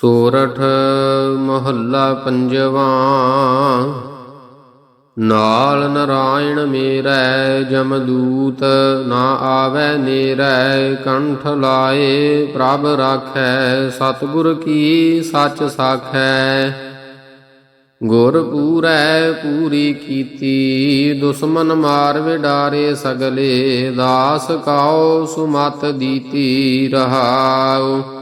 ਸੋਰਠ ਮਹੱਲਾ ਪੰਜਵਾਂ। ਨਾਲ ਨਰਾਇਣ ਮੇਰੈ ਜਮਦੂਤ ਨਾ ਆਵੈ ਨੇਰੈ, ਕੰਠ ਲਾਏ ਪ੍ਰਭ ਰਾਖੈ, ਸਤਿਗੁਰ ਕੀ ਸੱਚ ਸਾਖੈ। ਗੁਰ ਪੂਰੈ, ਪੂਰੀ ਕੀਤੀ, ਦੁਸ਼ਮਨ ਮਾਰ ਵਿਡਾਰੇ ਸਗਲੇ, ਦਾਸ ਕਾਉ ਸੁਮਤ ਦੀਤੀ ਰਹਾਉ।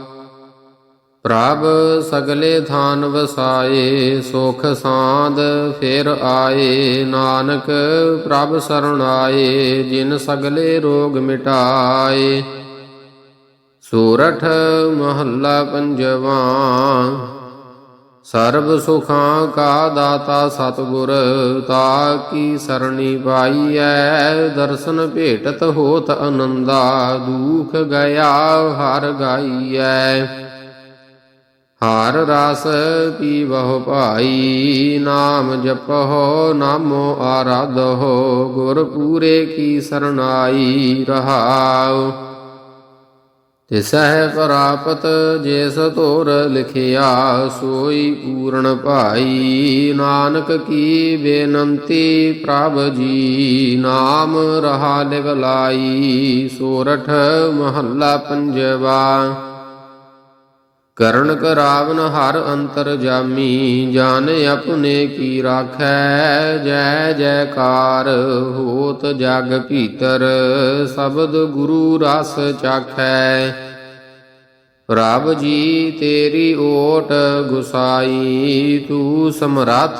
ਪ੍ਰਭ ਸਗਲੇ ਥਾਨ ਵਸਾਏ, ਸੁਖ ਸਾਂਦ ਫਿਰ ਆਏ। ਨਾਨਕ ਪ੍ਰਭ ਸਰਣ ਆਏ, ਜਿਨ ਸਗਲੇ ਰੋਗ ਮਿਟਾਏ। ਸੂਰਠ ਮਹੱਲਾ ਪੰਜਵਾਂ, ਸਰਬ ਸੁਖਾਂ ਕਾ ਦਾਤਾ ਸਤਿਗੁਰ, ਤਾ ਕੀ ਸਰਣੀ ਪਾਈਐ, ਦਰਸ਼ਨ ਭੇਟਤ ਹੋਤ ਆਨੰਦਾ ਦੁਖ ਗਿਆ ਹਰ ਗਾਈਐ। ਹਰ ਰਸ ਪੀਵਹੁ ਭਾਈ, ਨਾਮ ਜਪਹੁ, ਨਾਮੋ ਆਰਾਧਹੁ, ਗੁਰ ਪੂਰੇ ਕੀ ਸਰਨਾਈ ਰਹਾਉ। ਤਿਸਹਿ ਪ੍ਰਾਪਤ ਜਿਸ ਧੁਰ ਲਿਖਿਆ, ਸੋਈ ਪੂਰਨ ਭਾਈ, ਨਾਨਕ ਕੀ ਬੇਨੰਤੀ ਪ੍ਰਭ ਜੀ, ਨਾਮ ਰਹਾ ਲਿਵ ਲਾਈ ਸੋਰਠ ਮਹੱਲਾ ਪੰਜਵਾ। ਕਰਨ ਕਰਾਵਨ ਹਰ ਅੰਤਰ ਜਾਮੀ ਜਾਣ ਆਪਣੇ ਕੀ ਰਾਖੈ? ਜੈ ਜੈਕਾਰ ਹੋਤ ਜਗ ਭੀਤਰ, ਸ਼ਬਦ ਗੁਰੂ ਰਸ ਚਾਖੈ। ਪ੍ਰਭ ਜੀ, ਤੇਰੀ ਓਟ ਗੁਸਾਈ, ਤੂੰ ਸਮਰੱਥ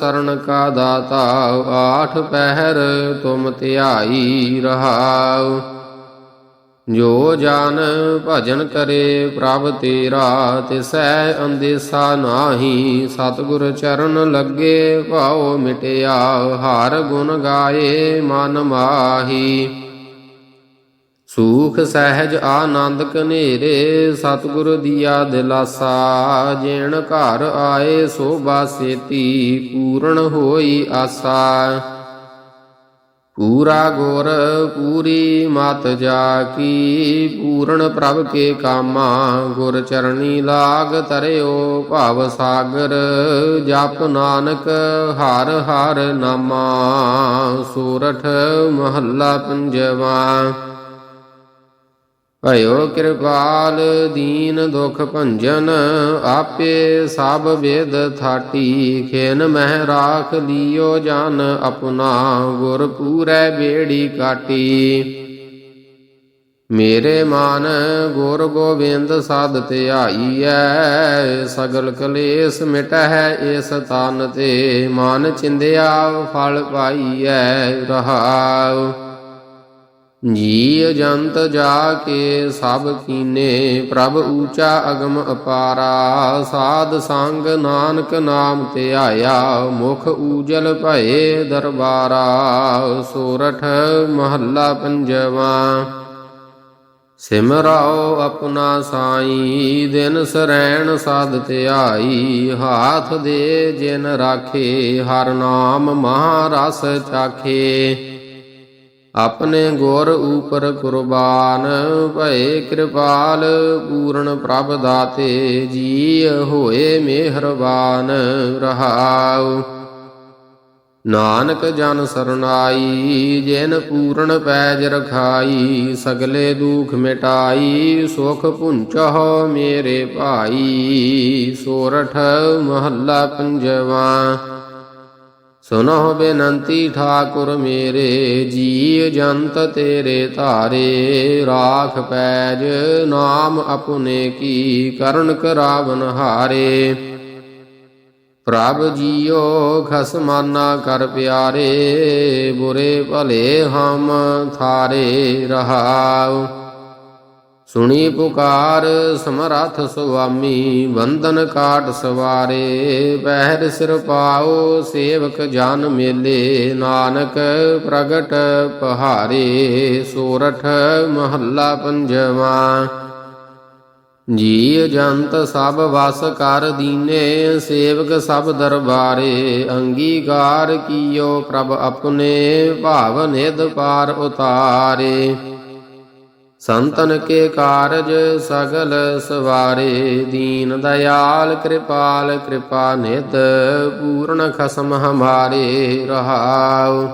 ਸਰਣ ਕਾ ਦਾਤਾ, ਆਠ ਪਹਿਰ ਤੁਮ ਧਿਆਈ ਰਹਾਉ। ਜੋ ਜਨ ਭਜਨ ਕਰੇ ਪ੍ਰਭ ਤੇਰਾ, ਤਿਸੈ ਅੰਦੇਸਾ ਨਾਹੀ, ਸਤਿਗੁਰ ਚਰਨ ਲੱਗੇ ਭਾਉ ਮਿਟਿਆ, ਹਰ ਗੁਣ ਗਾਏ ਮਨ ਮਾਹੀ। ਸੂਖ ਸਹਿਜ ਆਨੰਦ ਕਨੇਰੇ ਸਤਿਗੁਰ ਦੀਆ ਦਿਲਾਸਾ, ਜਿਣ ਘਰ ਆਏ ਸੋਭਾ ਸੇਤੀ, ਪੂਰਨ ਹੋਈ ਆਸਾ। ਪੂਰਾ ਗੁਰ ਪੂਰੀ ਮਤ ਜਾ ਕੀ ਪੂਰਨ ਪ੍ਰਭ ਕੇ ਕਾਮਾ, ਗੁਰ ਚਰਣੀ ਲਾਗ ਤਰਿਓ ਭਵ ਸਾਗਰ, ਜਪ ਨਾਨਕ ਹਰ ਹਰ ਨਾਮਾ, ਸੂਰਠ ਮਹੱਲਾ ਪੰਜਵਾ। ਭਇਓ ਕਿਰਪਾਲ, ਦੀਨ ਦੁਖ ਭੰਜਨ, ਆਪੇ ਸਭ ਵੇਦ ਥਾਟੀ। ਖੇਨ ਮਹਿ ਰਾਖ ਲਿਓ ਜਨ ਆਪਣਾ, ਗੁਰ ਪੂਰੈ ਬੇੜੀ ਕਾਟੀ। ਮੇਰੇ ਮਨ ਗੁਰ ਗੋਬਿੰਦ ਸਾਧ ਧਿਆਈਐ, ਸਗਲ ਕਲੇਸ਼ ਮਿਟਹਿ ਇਸ ਤਨ ਤੇ। ਮਨ ਚਿੰਦਿਆ ਫਲ ਪਾਈਐ, ਰਹਾਉ। ਜੀ ਅਜੰਤ ਜਾ ਕੇ ਸਭ ਕੀਨੇ, ਪ੍ਰਭ ਊਚਾ ਅਗਮ ਅਪਾਰਾ। ਸਾਧ ਸੰਗ ਨਾਨਕ ਨਾਮ ਧਿਆਇਆ ਮੁਖ ਊਜਲ ਭਏ ਦਰਬਾਰਾ। ਸੋਰਠ ਮਹੱਲਾ ਪੰਜਵਾ। ਸਿਮਰਾਓ ਆਪਣਾ ਸਾਈ, ਦਿਨ ਸਰੈਣ ਸਾਧ ਧਿਆਈ ਹਾਥ ਦੇ ਜਿਨ ਰਾਖੇ, ਹਰ ਨਾਮ ਮਹਾਰਸ ਚਾਖੇ। ਆਪਣੇ ਗੁਰ ਉਪਰ ਕੁਰਬਾਨ, ਭਏ ਕਿਰਪਾਲ, ਪੂਰਨ ਪ੍ਰਭ ਦਾਤੇ ਜੀ ਹੋਏ ਮਿਹਰਬਾਨ, ਰਹਾਉ। ਨਾਨਕ ਜਨ ਸਰਨਾਈ ਜਿਨ ਪੂਰਨ ਪੈਜ ਰਖਾਈ, ਸਗਲੇ ਦੁਖ ਮਿਟਾਈ, ਸੁਖ ਪੁੰਚਹੁ ਮੇਰੇ ਭਾਈ, ਸੋਰਠ ਮਹੱਲਾ ਪੰਜਵਾ। ਸੁਨੋ ਬੇਨੰਤੀ ਠਾਕੁਰ ਮੇਰੇ, ਜੀਵ ਜੰਤ ਤੇਰੇ ਧਾਰੇ, ਰਾਖ ਪੈਜ ਨਾਮ ਆਪਣੇ ਕੀ ਕਰਨ ਕਰਾਵਨ ਹਾਰੇ। ਪ੍ਰਭ ਜੀਓ ਖਸਮਾਨਾ ਕਰ ਪਿਆਰੇ, ਬੁਰੇ ਭਲੇ ਹਮ ਥਾਰੇ ਰਹਾਉ। ਸੁਣੀ ਪੁਕਾਰ ਸਮਰੱਥ ਸੁਆਮੀ ਬੰਧਨ ਕਾਟ ਸਵਾਰੇ। ਪਹਿਰ ਸਿਰ ਪਾਓ ਸੇਵਕ ਜਨ ਮੇਲੇ, ਨਾਨਕ ਪ੍ਰਗਟ ਪਹਾਰੇ। ਸੋਰਠ ਮਹੱਲਾ ਪੰਜਵਾ। ਜੀ ਜੰਤ ਸਭ ਵਸ ਕਰ ਦੀਨੇ, ਸੇਵਕ ਸਭ ਦਰਬਾਰੇ। ਅੰਗੀਕਾਰ ਕੀਓ ਪ੍ਰਭ ਆਪਣੇ, ਭਾਵ ਨਿਦ ਪਾਰ ਉਤਾਰੇ। ਸੰਤਨ ਕੇ ਕਾਰਜ ਸਗਲ ਸਵਾਰੇ ਦੀਨ ਦਇਆਲ ਕਿਰਪਾਲ, ਕਿਰਪਾ ਨਿਤ ਪੂਰਨ ਖਸਮ ਹਮਾਰੇ ਰਹਾਉ।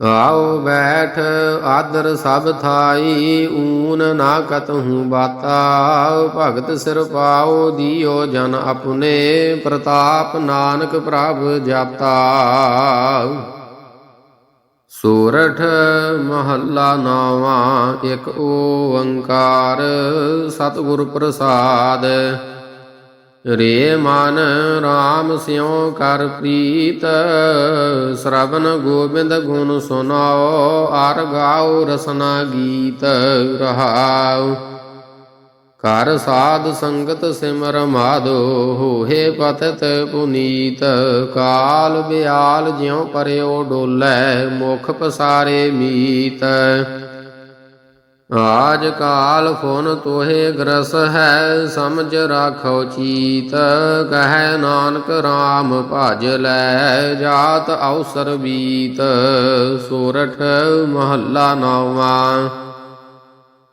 ਆਓ ਬੈਠ, ਆਦਰ ਸਭ ਥਾਈ, ਊਨ ਨਾ ਕਤਹੂ ਬਾਤਾ ਭਗਤ ਸਿਰ ਪਾਓ ਦੀਓ ਜਨ ਆਪਣੇ, ਪ੍ਰਤਾਪ ਨਾਨਕ ਪ੍ਰਭ ਜਾਤਾ ਸੂਰਠ ਮਹੱਲਾ ਨਾਵਾ, ਇੱਕ ਓੰਕਾਰ ਸਤਿਗੁਰ ਪ੍ਰਸਾਦ। ਰੇ ਮਨ RAM ਸਿਉ ਕਰ ਪ੍ਰੀਤ ਸ਼ਰਵਨ ਗੋਬਿੰਦ ਗੁਣ ਸੁਨਾਓ ਆਰ ਗਾਓ ਰਸਨਾ ਗੀਤ ਰਹਾਉ। ਕਰ ਸਾਧ ਸੰਗਤ ਸਿਮਰ ਮਾਧੋ ਹੋਏ ਪਤਤ ਪੁਨੀਤ। ਕਾਲ ਬਿਆਲ ਜਿਉ ਪਰਿਓ ਡੋਲੇ, ਮੁਖ ਪਸਾਰੇ ਮੀਤ। ਆਜ ਕਾਲ ਫੁਨ ਤੋਹੇ ਗਰਸ ਹੈ, ਸਮਝ ਰਾਖੋ ਚੀਤ। ਕਹੈ ਨਾਨਕ RAM ਭਜ ਲੈ, ਜਾਤ ਅਵਸਰ ਬੀਤ। ਸੋਰਠ ਮਹੱਲਾ ਨਾਵਾਂ।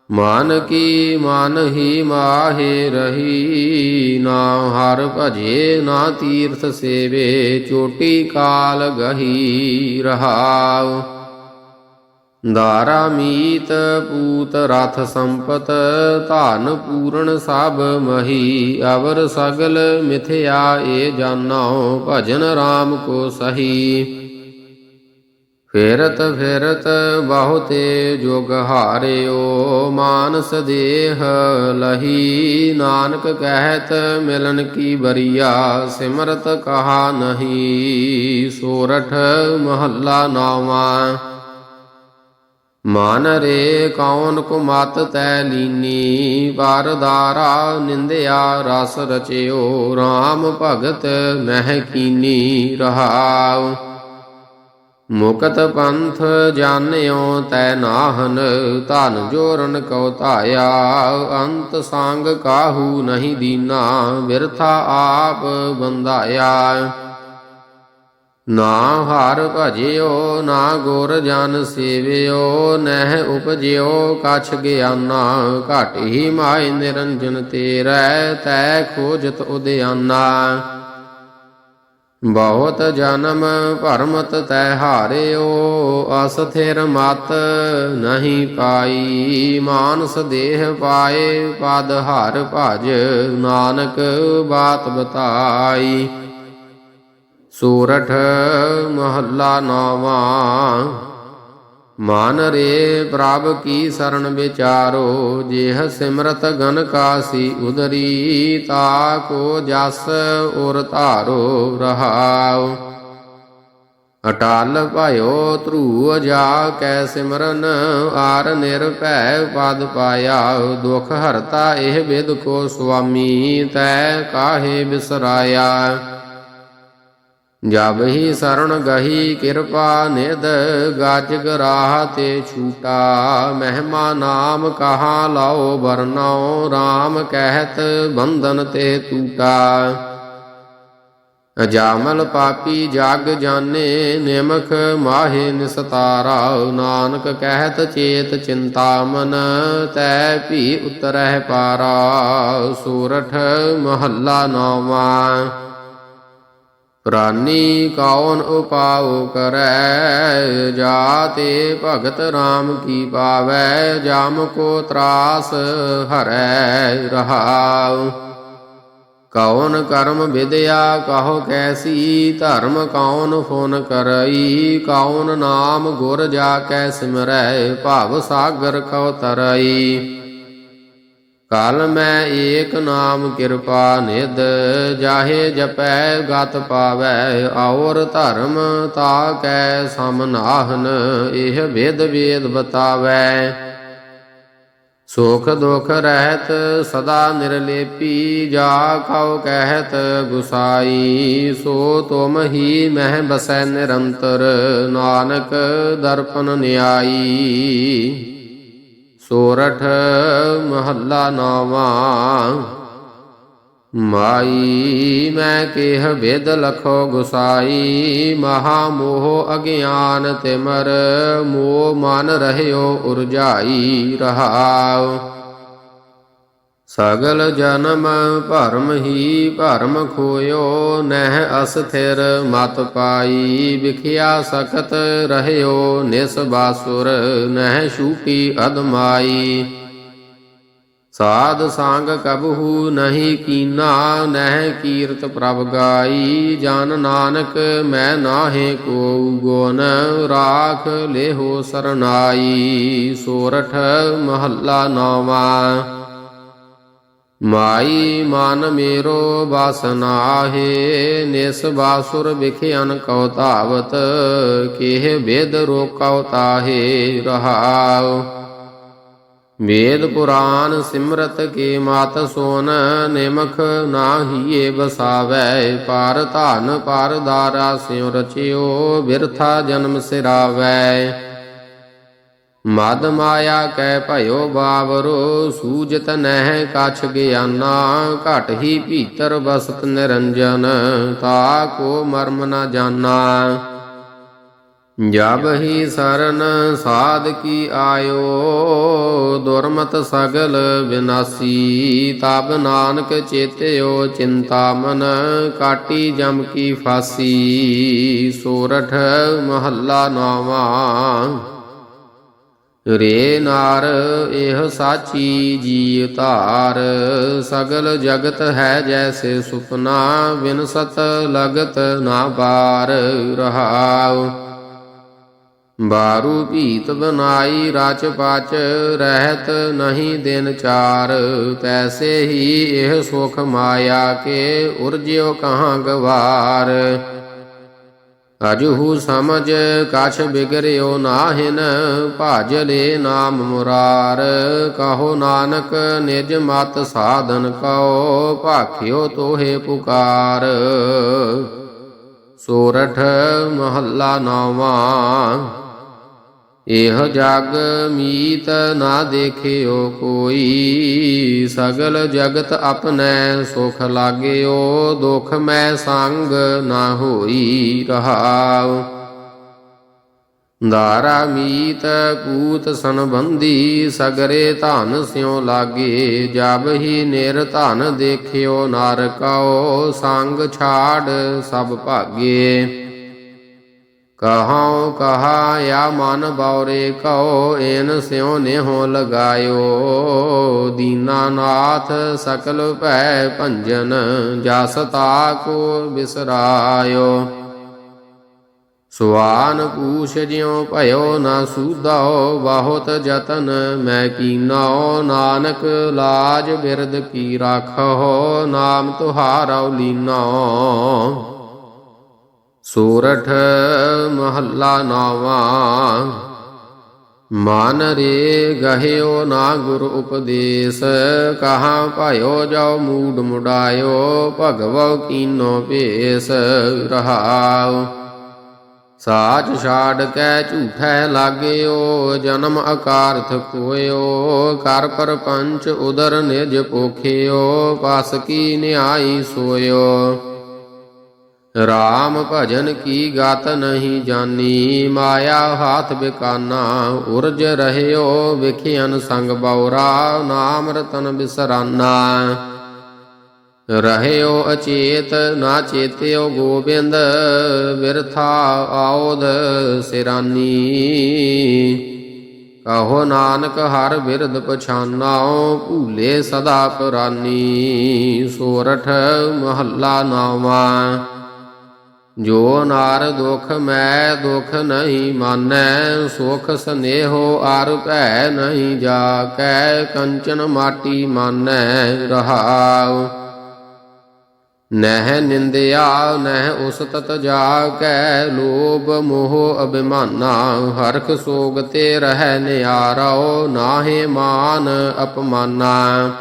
ਮਨ ਕੀ ਮਨ ਹੀ ਮਾਹੇ ਰਹੀ ਨਾ ਹਰ ਭਜੇ ਨਾ ਤੀਰਥ ਸੇਵੇ, ਚੋਟੀ ਕਾਲ ਗਹੀ ਰਹਾਉ। ਦਾਰਾ ਮੀਤ ਪੂਤ ਰਥ ਸੰਪਤ, ਧਨ ਪੂਰਨ ਸਭ ਮਹੀ, ਅਵਰ ਸਗਲ ਮਿਥਿਆ ਏ ਜਾਣੋ ਭਜਨ RAM ਕੋ ਸਹੀ। ਫੇਰਤ ਫੇਰਤ ਬਹੁਤੇ ਜੁਗ ਹਾਰਿਓ, ਮਾਨਸ ਦੇਹ ਲਹੀ। ਨਾਨਕ ਕਹਿਤ ਮਿਲਨ ਕੀ ਬਰੀਆ, ਸਿਮਰਤ ਕਹਾ ਨਹੀਂ। ਸੋਰਠ ਮਹੱਲਾ ਨਾਵਾਂ। ਮਾਨ ਰੇ ਕੌਣ ਕੁ ਮਤ ਤੈ ਲੀਨੀ। ਵਾਰਦਾਰਾ ਨਿੰਦਿਆ ਰਸ ਰਚਿਓ RAM ਭਗਤ ਮਹਿ ਕੀਨੀ ਰਹਾਉ। ਮੁਕਤ ਪੰਥ ਜਾਣਿਓ ਤੈ ਨਾਹਨ, ਧਨ ਜੋਰਨ ਕਉ ਧਾਇਆ, ਅੰਤ ਸੰਗ ਕਾਹੂ ਨਹੀਂ ਦੀਨਾ ਵਿਰਥਾ ਆਪ ਬੰਧਾਇਆ। ਨਾ ਹਰ ਭਜਿਓ, ਨਾ ਗੁਰ ਜਨ ਸੇਵਿਓ, ਨਹਿ ਉਪਜਿਓ ਕਛ ਗਿਆਨਾ, ਘਟ ਹੀ ਮਾਇ ਨਿਰੰਜਨ ਤੇਰੈ, ਤੈ ਖੋਜਤ ਉਦਿਆਨਾ। ਬਹੁਤ ਜਨਮ ਭਰਮਤ ਤੈ ਹਾਰਿਓ ਅਸਥਿਰ ਮਤ ਨਹੀਂ ਪਾਈ। ਮਾਨਸ ਦੇਹ ਪਾਏ, ਪਦ ਹਰ ਭਜ ਨਾਨਕ ਬਾਤ ਬਤਾਈ। ਸੂਰਠ ਮਹੱਲਾ ਨਾਵਾਂ ਮਾਨ ਰੇ ਪ੍ਰਭ ਕੀ ਸਰਣ ਵਿਚਾਰੋ, ਜੇਹ ਸਿਮਰਤ ਗਨ ਕਾਸੀ ਉਦਰੀ, ਤਾ ਕੋ ਜਸ ਉਰ ਧਾਰੋ ਰਹਾਉ। ਅਟਾਲ ਭਇਓ ਧਰੂ ਜਾ ਕੈ ਸਿਮਰਨ, ਆਰ ਨਿਰਭੈ ਪਦ ਪਾਇਆ ਦੁਖ ਹਰਤਾ ਇਹ ਵਿਦ ਕੋ ਸੁਆਮੀ, ਤੈ ਕਾਹੇ ਬਿਸਰਾਇਆ। ਜਬ ਹੀ ਸਰਣ ਗਹੀ ਕਿਰਪਾ ਨਿਦ ਗਜ ਗਰਾਹ ਤੇ ਛੂਟਾ। ਮਹਿਮਾ ਨਾਮ ਕਹਾ ਲਾਓ ਬਰਨਾਓ RAM ਕਹਿਤ ਬੰਧਨ ਤੇ ਟੂਟਾ ਅਜਾਮਲ ਪਾਪੀ ਜਗ ਜਾਣੇ, ਨਿਮਖ ਮਾਹੇ ਨਿਸਤਾਰਾ। ਨਾਨਕ ਕਹਿਤ ਚੇਤ ਚਿੰਤਾ ਮਨ ਤੈ ਭੀ ਉਤਰਹਿ ਪਾਰਾ। ਸੂਰਠ ਮਹੱਲਾ ਨੌਵਾਂ ਪ੍ਰਾਨੀ ਕੌਣ ਉਪਾਉ ਕਰੈ? ਜਾਤੇ ਭਗਤ RAM ਕੀ ਪਾਵੈ? ਜਾਮ ਕੋ ਤਰਾਸ ਹਰੈ ਰਹਾਉ। ਕੌਣ ਕਰਮ ਵਿਦਿਆ ਕਹੋ ਕੈਸੀ? ਧਰਮ ਕੌਣ ਫੁਨ ਕਰਈ? ਕੌਣ ਨਾਮ ਗੁਰ ਜਾ ਕੈ ਸਿਮਰੈ? ਭਵ ਸਾਗਰ ਕਉ ਤਰਈ। ਕਲ ਮੈਂ ਏਕ ਨਾਮ ਕਿਰਪਾ ਨਿਧ, ਜਾਹੇ ਜਪੈ ਗਤ ਪਾਵੈ, ਔਰ ਧਰਮ ਤਾ ਕੈ ਸਮਨਾਹਨ ਇਹ ਵੇਦ ਵੇਦ ਬਤਾਵੈ। ਸੁਖ ਦੁਖ ਰਹਿਤ ਸਦਾ ਨਿਰਲੇਪੀ, ਜਾ ਕਉ ਕਹਿਤ ਗੁਸਾਈ, ਸੋ ਤੁਮ ਹੀ ਮਹਿ ਬਸੈ ਨਿਰੰਤਰ, ਨਾਨਕ ਦਰਪਨ ਨਿਆਈ। ਸੋਰਠ ਮਹੱਲਾ ਨਾਵਾਂ। ਮਾਈ ਮੈਂ ਕਿਹ ਵਿਦ ਲਖੋ ਗੁਸਾਈ ਮਹਾ ਮੋਹ ਅਗਿਆਨ ਤਿਮਰ, ਮੋਹ ਮਨ ਰਹਿਓ ਉਰਜਾਈ ਰਹਾਉ। ਸਗਲ ਜਨਮ ਭਰਮ ਹੀ ਭਰਮ ਖੋਇਓ, ਨਹਿ ਅਸਥਿਰ ਮਤ ਪਾਈ। ਵਿਖਿਆ ਸਖਤ ਰਹਿਓ ਨਿਸ ਬਾਸੁਰ, ਨਹਿ ਸ਼ੂਪੀ ਅਦਮਾਈ। ਸਾਧ ਸੰਗ ਕਬਹੂ ਨਹੀਂ ਕੀਨਾ, ਨਹਿ ਕੀਰਤ ਪ੍ਰਭ ਗਾਈ। ਜਨ ਨਾਨਕ ਮੈਂ ਨਾਹੇ ਕੋ ਗੁਣ, ਰਾਖ ਲੇਹੋ ਸਰਨਾਈ। ਸੋਰਠ ਮਹੱਲਾ ਨੌਵਾਂ। ਮਾਈ ਮਨ ਮੇਰੋ ਬਸਨਾਹੇ ਨਿਸ ਬਾਸੁਰ ਵਿਖਿਆਨ ਕਉ ਧਾਵਤ, ਕਿਹ ਵੇਦ ਰੋਕਉ ਤਾਹੇ ਰਹਾਉ। ਵੇਦ ਪੁਰਾਨ ਸਿਮਰਤ ਕੇ ਮਾਤ ਸੋਨ, ਨਿਮਖ ਨਾਹੀਏ ਬਸਾਵੈ ਪਰ ਧਨ ਪਰ ਦਾਰਾ ਸਿਉ ਰਚਿਓ, ਬਿਰਥਾ ਜਨਮ ਸਿਰਾਵੈ। ਮਦ ਮਾਇਆ ਕੈ ਭਇਓ ਬਾਵਰੋ, ਸੂਜਤ ਨਹਿ ਕਛ ਗਿਆਨਾ, ਘਟ ਹੀ ਭੀਤਰ ਬਸਤ ਨਿਰੰਜਨ, ਤਾ ਕੋ ਮਰਮ ਨ ਜਾਣਾ ਜਬ ਹੀ ਸਰਨ ਸਾਧ ਕੀ ਆਇਓ, ਦੁਰਮਤ ਸਗਲ ਵਿਨਾਸੀ, ਤਬ ਨਾਨਕ ਚੇਤਿਓ ਚਿੰਤਾ ਮਨ, ਕਾਟੀ ਜਮ ਕੀ ਫਾਸੀ। ਸੋਰਠ ਮਹੱਲਾ ਨਾਵਾਂ। ਰੇ ਨਾਰ, ਇਹ ਸਾਚੀ ਜੀਵ ਧਾਰ। ਸਗਲ ਜਗਤ ਹੈ ਜੈਸੇ ਸੁਪਨਾ ਵਿਨਸਤ ਲਗਤ ਨਾ ਬਾਰ ਰਹਾਉ। ਬਾਰੂ ਭੀਤ ਬਨਾਈ ਰਚ ਪਚ, ਰਹਿਤ ਨਹੀਂ ਦਿਨ ਚਾਰ। ਤੈਸੇ ਹੀ ਇਹ ਸੁਖ ਮਾਇਆ ਕੇ ਉਰਜਿਓ ਕਹਾਂ ਗਵਾਰ। ਅਜਹੂ ਸਮਝ ਕਛ ਬਿਗਰਿਓ ਨਾਹਿਨ ਭਜ ਲੈ ਨਾਮ ਮੁਰਾਰ। ਕਹੋ ਨਾਨਕ, ਨਿਜ ਮਤ ਸਾਧਨ ਕਉ, ਭਾਖਿਓ ਤੋਹੇ ਪੁਕਾਰ। ਸੋਰਠ ਮਹੱਲਾ ਨਵਾਂ ਇਹ ਜਗ ਮੀਤ ਨਾ ਦੇਖਿਓ ਕੋਈ, ਸਗਲ ਜਗਤ ਆਪਣੈ ਸੁਖ ਲਾਗਿਓ, ਦੁਖ ਮੈਂ ਸੰਗ ਨਾ ਹੋਈ ਰਹਾਉ। ਦਾਰਾ ਮੀਤ ਪੂਤ ਸੰਬੰਧੀ ਸਗਰੇ ਧਨ ਸਿਉ ਲਾਗੇ, ਜਬ ਹੀ ਨਿਰ ਧਨ ਦੇਖਿਓ ਨਰ ਕਉ ਸੰਗ ਛਾੜ ਸਭ ਭਾਗੇ। ਕਹਾਂ ਕਹਾ ਯਾ ਮਨ ਬੌਰੇ ਕਉ, ਏਨ ਸਿਉ ਨੇਹੋ ਲਗਾਇਓ। ਦੀਨਾਨਾਥ ਸਕਲ ਭੈ ਭੰਜਨ, ਜਸ ਤਾਕੋ ਬਿਸਰਾਇਓ। ਸੁਆਨ ਪੂਛ ਜਿਉ ਭਇਓ ਨਾ ਸੂਦਾਓ ਬਹੁਤ ਜਤਨ ਮੈਂ ਕੀਨਾਓ ਨਾਨਕ ਲਾਜ ਬਿਰਦ ਕੀ ਰਾਖੋ ਨਾਮ ਤੁਹਾਰਉ ਲੀਨਾਓ ਸੂਰਠ ਮਹੱਲਾ ਨਾਵਾਂ। ਮਨ ਰੇ ਗਹਿਓ ਨਾ ਗੁਰ ਉਪਦੇਸ਼। ਕਹਾਂ ਭਾਇਓ ਜਾਓ ਮੂਡ ਮੁਡਾਇਓ ਭਗਵਉ ਕੀਨੋ ਭੇਸ ਰਹਾਉ। ਸਾਚ ਛਾੜ ਕੈ ਝੂਠੈ ਲਾਗਿਓ, ਜਨਮ ਅਕਾਰਥ ਕੋਇਓ ਕਰ ਪਰਪੰਚ ਉਦਰ ਨਿਜ ਪੋਖਿਓ, ਪਸ ਕੀ ਨਿਆਈ ਸੋਇਓ। ਰਾਮ ਭਜਨ ਕੀ ਗਤ ਨਹੀਂ ਜਾਨੀ, ਮਾਇਆ ਹਾਥ ਬਿਕਾਨਾ, ਉਰਜ ਰਹਿਓ ਵਿਖਿਆਨ ਸੰਗ ਬਉਰਾ ਨਾਮ ਰਤਨ ਬਿਸਰਾਨਾ। ਰਹਿਓ ਅਚੇਤ, ਨਾ ਚੇਤਿਓ ਗੋਬਿੰਦ, ਬਿਰਥਾ ਆਉਦ ਸਿਰਾਨੀ। ਕਹੋ ਨਾਨਕ ਹਰ ਬਿਰਦ ਪਛਾਨਾਓ, ਭੂਲੇ ਸਦਾ ਪੁਰਾਨੀ, ਸੋਰਠ ਮਹੱਲਾ ਨਾਵਾਂ। ਜੋ ਨਾਰ ਦੁਖ ਮੈਂ ਦੁਖ ਨਹੀਂ ਮਾਨੈ, ਸੁਖ ਸਨੇਹੋ ਅਰ ਭੈ ਨਹੀਂ ਜਾ ਕੈ ਕੰਚਨ ਮਾਟੀ ਮਾਨੈ ਰਹਾਉ। ਨਹਿ ਨਿੰਦਿਆ, ਨਹਿ ਉਸ ਤਤ ਜਾ ਕੈ ਲੋਭ ਮੋਹ ਅਭਿਮਾਨਾ, ਹਰਖ ਸੋਗ ਤੇ ਰਹਿ ਨਿਆਰਉ, ਨਾਹੇ ਮਾਨ ਅਪਮਾਨਾ।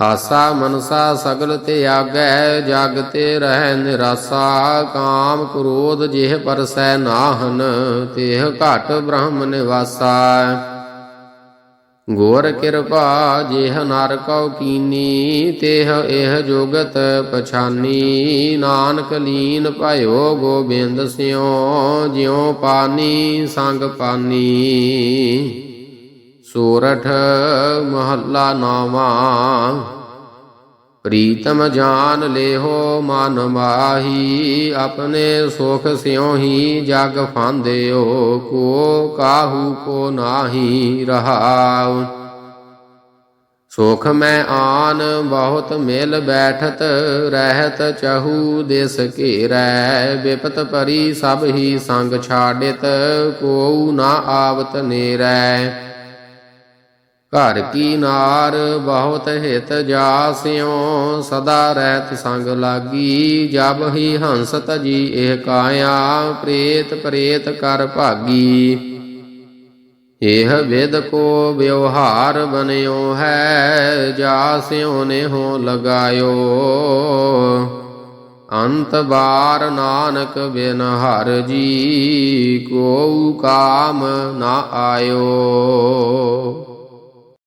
ਆਸਾ ਮਨਸਾ ਸਗਲ ਤੇ ਆਗੈ ਜਗ ਤੇ ਰਹਿ ਨਿਰਾਸਾ, ਕਾਮ ਕ੍ਰੋਧ ਜਿਹ ਪਰਸੈ ਨਾਹਨ, ਤੇਹ ਘਟ ਬ੍ਰਹਮ ਨਿਵਾਸਾ। ਗੋਰ ਕਿਰਪਾ ਜਿਹ ਨਰ ਕਉ ਕੀਨੀ, ਤਿਹ ਇਹ ਜੁਗਤ ਪਛਾਨੀ। ਨਾਨਕ ਲੀਨ ਭਇਓ ਗੋਬਿੰਦ ਸਿਉ, ਜਿਉ ਪਾਨੀ ਸੰਗ ਪਾਨੀ। ਸੋਰਠ ਮਹੱਲਾ ਨਾਵਾਂ। ਪ੍ਰੀਤਮ ਜਾਨ ਲੇਹੋ ਮਨ ਮਾਹੀ, ਆਪਣੇ ਸੁਖ ਸਿਉ ਹੀ ਜਗ ਫਾਂਦਿਓ, ਕੋ ਕਾਹੂ ਕੋ ਨਾਹੀ ਰਹਾਉ। ਸੁਖ ਮੈਂ ਆਨ ਬਹੁਤ ਮਿਲ ਬੈਠਤ, ਰਹਿਤ ਚਹੂ ਦਿਸ ਘੇਰੈ। ਵਿਪਤ ਪਰੀ ਸਭ ਹੀ ਸੰਗ ਛਾੜਿਤ ਕੋਉ ਨਾ ਆਵਤ ਨੇਰੈ। ਘਰ ਕੀ ਨਾਰ ਬਹੁਤ ਹਿਤ ਜਾਸਿਓ, ਸਦਾ ਰਹਿਤ ਸੰਗ ਲਾਗੀ, ਜਬ ਹੀ ਹੰਸ ਤਜੀ ਇਹ ਕਾਇਆ, ਪ੍ਰੇਤ ਪ੍ਰੇਤ ਕਰ ਭਾਗੀ। ਇਹ ਵਿਦ ਕੋ ਵਿਵਹਾਰ ਬਨਿਓ ਹੈ, ਜਾਸਿਓ ਨੇ ਹੋ ਲਗਾਇਓ। ਅੰਤ ਬਾਰ ਨਾਨਕ ਬਿਨ ਹਰ ਜੀ ਕੋ ਕਾਮ ਨਾ ਆਇਓ।